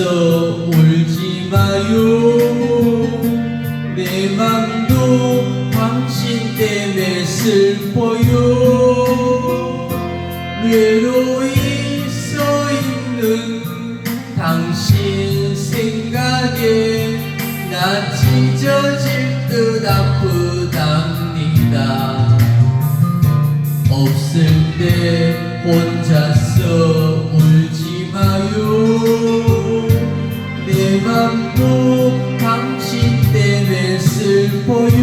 가서 울지 마요. 내 맘도 당신 때문에 슬퍼요. 외로이 서 있는 당신 생각에 나 찢어질 듯 아프답니다. 없을 때 혼자서 울지 마요. 맘도 당신 때문에 슬퍼요.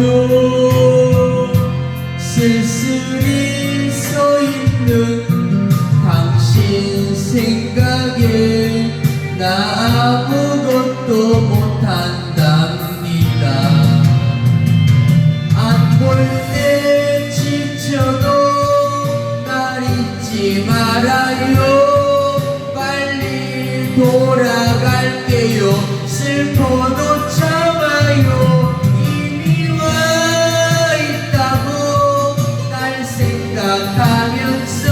쓸쓸히 서 있는 당신 생각에 나 아무것도 못한답니다. 안볼때 지쳐도 날 잊지 말아요. 빨리 돌아 슬퍼도 참아요. 이미 와 있다고 날 생각하면서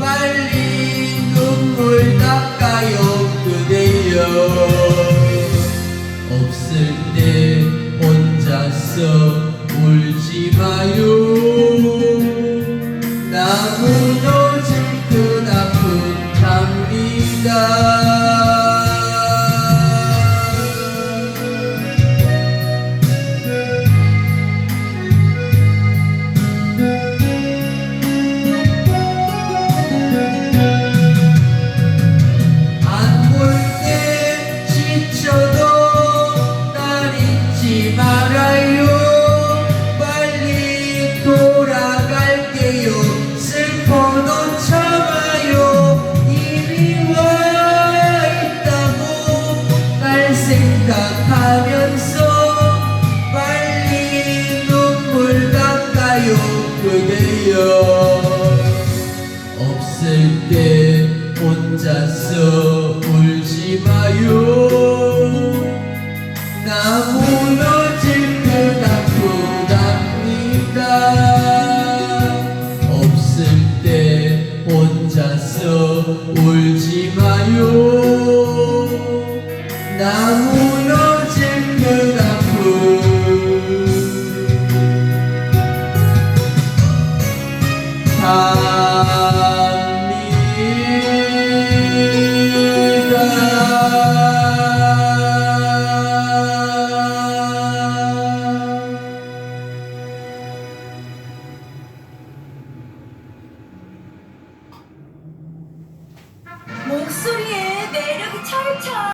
빨리 눈물 닦아요 그대여. 없을 때 혼자서 울지 마요 없을 때 혼자서 울지 마요. 나 무너질 듯 아프답니다. 없을 때 혼자서 울지 마요. 나 time.